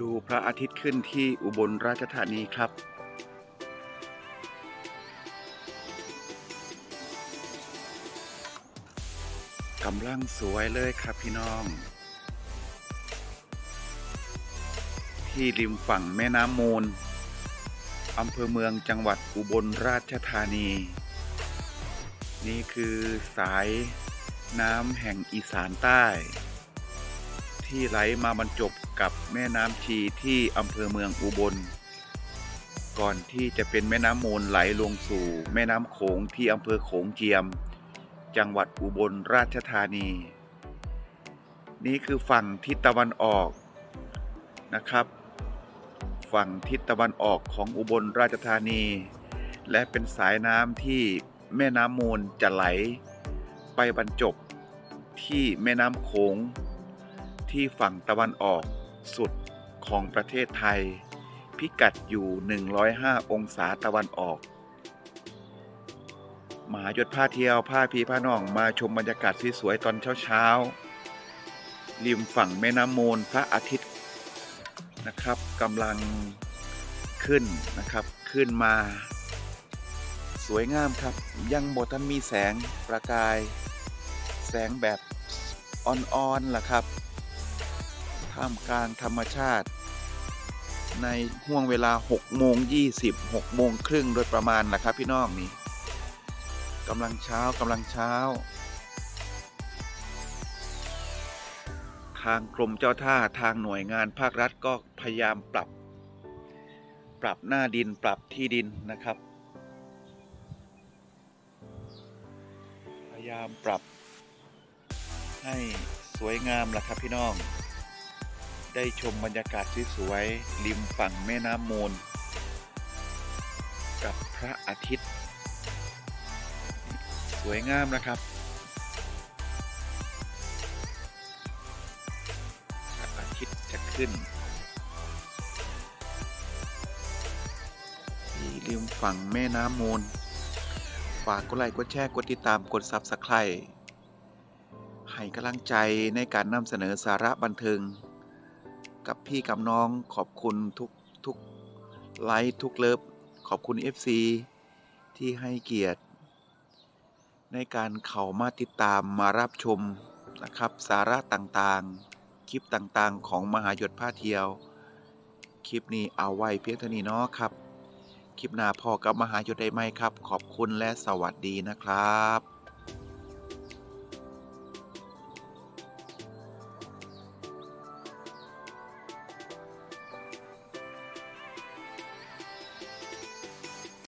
ดูพระอาทิตย์ขึ้นที่อุบลราชธานีครับ กำลังสวยเลยครับพี่น้อง ที่ริมฝั่งแม่น้ำมูลอำเภอเมืองจังหวัดอุบลราชธานี นี่คือสายน้ำแห่งอีสานใต้ ที่ไหลมาบรรจบกับแม่น้ำชีที่อำเภอเมืองอุบล ก่อนที่จะเป็นแม่น้ำมูลไหลลงสู่ แม่น้ำโขงที่อำเภอโขงเจียม จังหวัดอุบลราชธานี นี่คือฝั่งทิศตะวันออกนะครับ ฝั่งทิศตะวันออกของอุบลราชธานี และเป็นสายน้ำที่แม่น้ำมูลจะไหล ไปบรรจบที่แม่น้ำโขง ที่ฝั่งตะวันออกสุดของประเทศไทย พิกัดอยู่ 105 องศาตะวันออกหมหายศผ้าเที่ยวผ้าพีผ้าน่องมาชมบรรยากาศสวยๆตอนเช้าๆริมฝั่งแม่น้ำมูลพระอาทิตย์นะครับกำลังขึ้นนะครับขึ้นมา สวยงามครับยังบทันมีแสงประกาย แสงแบบอ่อนๆล่ะครับ ท่ามกลางธรรมชาติ ในห่วงเวลา6โมง20 6โมงครึ่งโดยประมาณนะครับพี่น้องนี่กำลังเช้ากำลังเช้า ทางกรมเจ้าท่าทางหน่วยงานภาครัฐก็พยายามปรับ ปรับหน้าดินปรับที่ดินนะครับ พยายามปรับให้สวยงามล่ะครับพี่น้อง ได้ชมบรรยากาศที่สวยริมฝั่งแม่น้ำมูล กับพระอาทิตย์ สวยงามนะครับพระอาทิตย์จะขึ้นที่ริมฝั่งแม่น้ำมูล ฝากกดไลค์กดแชร์กดติดตามกด Subscribe ให้กำลังใจในการนำเสนอสาระบันเทิง กับพี่กับน้องขอบคุณทุกทุกไลค์ทุกเลิฟขอบคุณ FC ที่ให้เกียรติ ในการเข้ามาติดตามมารับชมนะครับ สาระต่างๆ คลิปต่างๆ ของมหาหยดผ้าเทียว คลิปนี้เอาไว้เพียงเท่านี้เนาะครับ คลิปหน้าพอกับมหาหยดได้ไหมครับ ขอบคุณและสวัสดีนะครับ